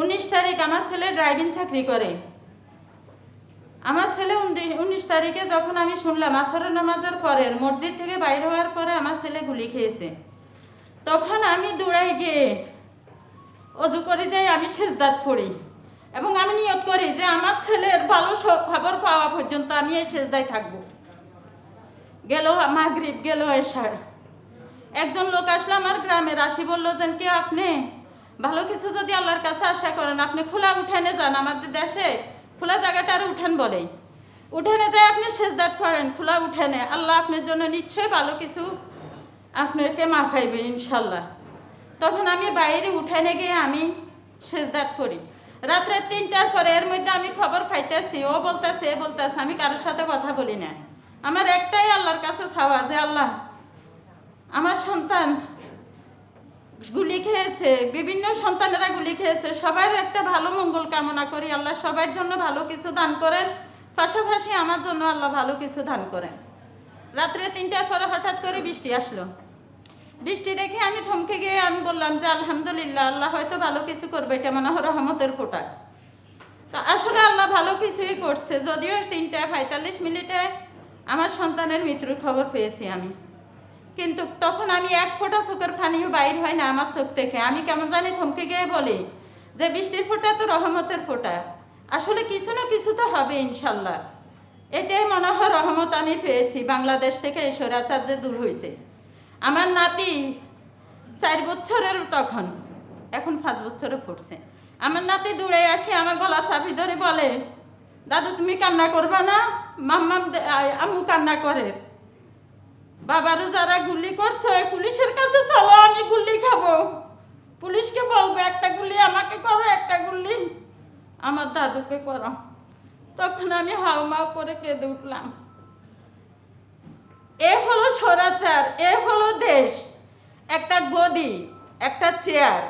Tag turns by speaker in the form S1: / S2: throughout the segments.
S1: উনিশ তারিখ আমার ছেলে ড্রাইভিং চাকরি করে। আমার ছেলে উনিশ তারিখে যখন আমি শুনলাম, আসরের নামাজের পরে, মসজিদ থেকে বাইর হওয়ার পরে আমার ছেলে গুলি খেয়েছে। তখন আমি দৌড়াই গিয়ে অজু করে যাই, আমি সেজদাত পড়ি এবং আমি নিয়ত করি যে আমার ছেলের ভালো খবর পাওয়া পর্যন্ত আমি এই সেজদায় থাকব। গেল মাগরিব, গেল এসার একজন লোক আসলো আমার গ্রামের, আসি বলল যে কে আপনি ভালো কিছু যদি আল্লাহর কাছে আশা করেন, আপনি খোলা উঠানে যান আমাদের দেশে। খোলা জায়গাটা আর উঠান বলে উঠানে যায় আপনি সেজদাত করেন, খোলা উঠানে। আল্লাহ আপনার জন্য নিশ্চয়ই ভালো কিছু আপনাকে মাফাইবে ইনশাল্লাহ। তখন আমি বাইরে উঠানে গিয়ে আমি সেজদাত করি। রাত্রে তিনটার পরে এর মধ্যে আমি খবর পাইতেছি, ও বলতেছে, এ বলতেছে, আমি কারোর সাথে কথা বলি না। আমার একটাই আল্লাহর কাছে ছাওয়া যে, আল্লাহ, আমার সন্তান গুলি খেয়েছে, বিভিন্ন সন্তানেরা গুলি খেয়েছে। সবার একটা ভালো মঙ্গল কামনা করি। আল্লাহ সবার জন্য ভালো কিছু দান করেন। পাশাপাশি আমার জন্য আল্লাহ ভালো কিছু দান করেন। রাত্রে তিনটার পরে হঠাৎ করে বৃষ্টি আসলো। বৃষ্টি দেখে আমি থমকে গিয়ে আমি বললাম যে, আলহামদুলিল্লাহ, আল্লাহ হয়তো ভালো কিছু করবে। এটা মনে হয় রহমতের ফোটা। তা আসলে আল্লাহ ভালো কিছুই করছে। যদিও তিনটা পঁয়তাল্লিশ মিনিটে আমার সন্তানের মৃত্যুর খবর পেয়েছি আমি। কিন্তু তখন আমি এক ফোঁটা চোখের পানিও বাইর হয় না আমার চোখ থেকে। আমি কেমন জানি থমকে গিয়ে বলি, যে বৃষ্টির ফোঁটা তো রহমতের ফোঁটা। আসলে কিছু না কিছু তো হবে ইনশাল্লাহ। এটাই মনে হয় রহমত আমি পেয়েছি, বাংলাদেশ থেকে এই দূর হয়েছে। আমার নাতি চার বছরের তখন, এখন পাঁচ বছরে পড়ছে। আমার নাতি দূরে আসি, আমার গলা চাপি ধরে বলে, দাদু, তুমি কান্না করবা না? মাম্মাম আম্মু কান্না করে। বাবারে যারা গুলি করছে পুলিশের কাছে চলো, আমি গুলি খাব। পুলিশকে বলব, একটা গুলি আমাকে করো, একটা গুলি আমার দাদুকে করো। তখন আমি হাউমাউ করে কেঁদে উঠলাম। এ হলো স্বরাচার, এ হলো দেশ। একটা গদি, একটা চেয়ার,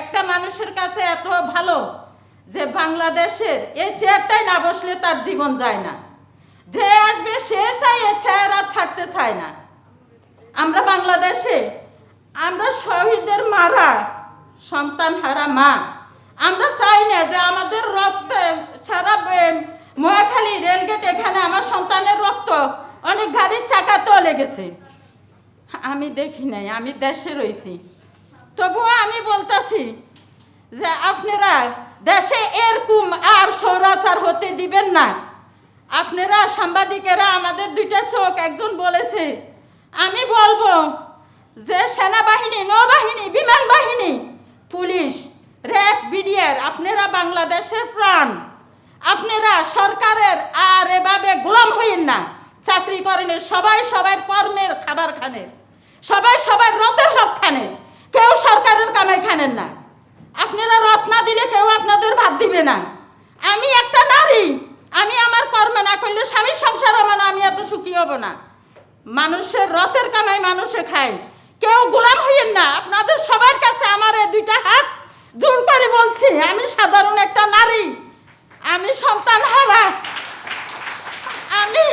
S1: একটা মানুষের কাছে এত ভালো যে বাংলাদেশের এই চেয়ারটাই না বসলে তার জীবন যায় না। যে আসবে, সে চাই এ চেয়ার আর ছাড়তে চায় না। আমরা বাংলাদেশে, আমরা শহীদদের মারা, সন্তান হারা মা। আমরা চাই না যে আমাদের রক্ত সারা মহাখালী রেলগেট এখানে আমার সন্তানের রক্ত অনেক গাড়ির চাকাতেও লেগেছে আমি দেখি নাই, আমি দেশে রয়েছি। তবুও আমি বলতাছি যে আপনারা দেশে এরকম আর সৌরাচার হতে দিবেন না। আপনারা সাংবাদিকেরা আমাদের দুইটা চোখ একজন বলেছে আমি বলব যে সেনাবাহিনী, নৌবাহিনী, বিমান বাহিনী, পুলিশ, র্যাব, বিডিআর, আপনারা বাংলাদেশের প্রাণ। আপনারা সরকারের আর এভাবে গোলাম হইন না। চাকরি করেন সবাই সবার কর্মের খাবার খানের। সবাই সবার রথের হক খানের। কেউ সরকারের কামাই খানেন না। আপনারা রথ না দিলে কেউ আপনাদের ভাত দিবে না। আমি একটা নারী। আমি আমার কর্মে না করলে স্বামীর সংসার হবে না, আমি এত সুখী হব না। মানুষের রথের কামাই মানুষে খায়। কেউ গোলাম হইয়েন না। আপনাদের সবার কাছে আমার এই দুইটা হাত জোর করে বলছি, আমি সাধারণ একটা নারী, আমি সন্তান হারা। আমি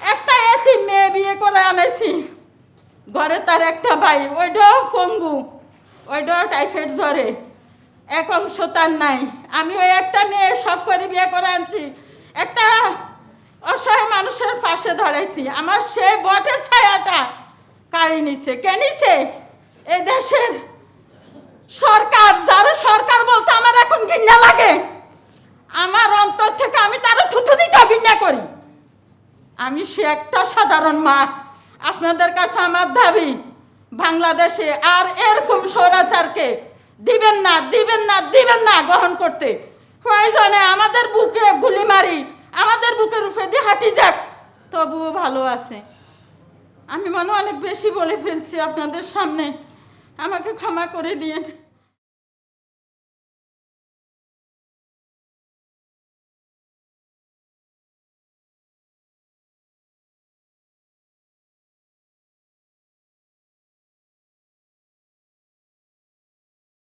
S1: একটা এতি মেয়ে বিয়ে করে আনেছি। ঘরে তার একটা ভাই, ওইটাও পঙ্গু, ওইটাও টাইফয়েড জ্বরে। এক অংশ তার নাই। আমি ওই একটা মেয়ে শখ করে বিয়ে করে আনছি। একটা অসহায় মানুষের পাশে ধরেছি। আমার সে বটের ছায়াটা কাড়ি নিছে কে নিছে এই দেশের সরকার যারা সরকার বলতে আমার এখন ঘৃণা লাগে। আমার অন্তর থেকে আমি তারও থুতু দিতে ঘৃণা করি। আমি সে একটা সাধারণ মা। আপনাদের কাছে আমার দাবি, বাংলাদেশে আর এরকম স্বৈরাচারকে দিবেন না দিবেন না দিবেন না গ্রহণ করতে। প্রয়োজনে আমাদের বুকে গুলি মারি আমাদের বুকের উপরে দিয়ে হাঁটি যাক। তবুও ভালো আছে। আমি মনে অনেক বেশি বলে ফেলছি আপনাদের সামনে। আমাকে ক্ষমা করে দিয়েন।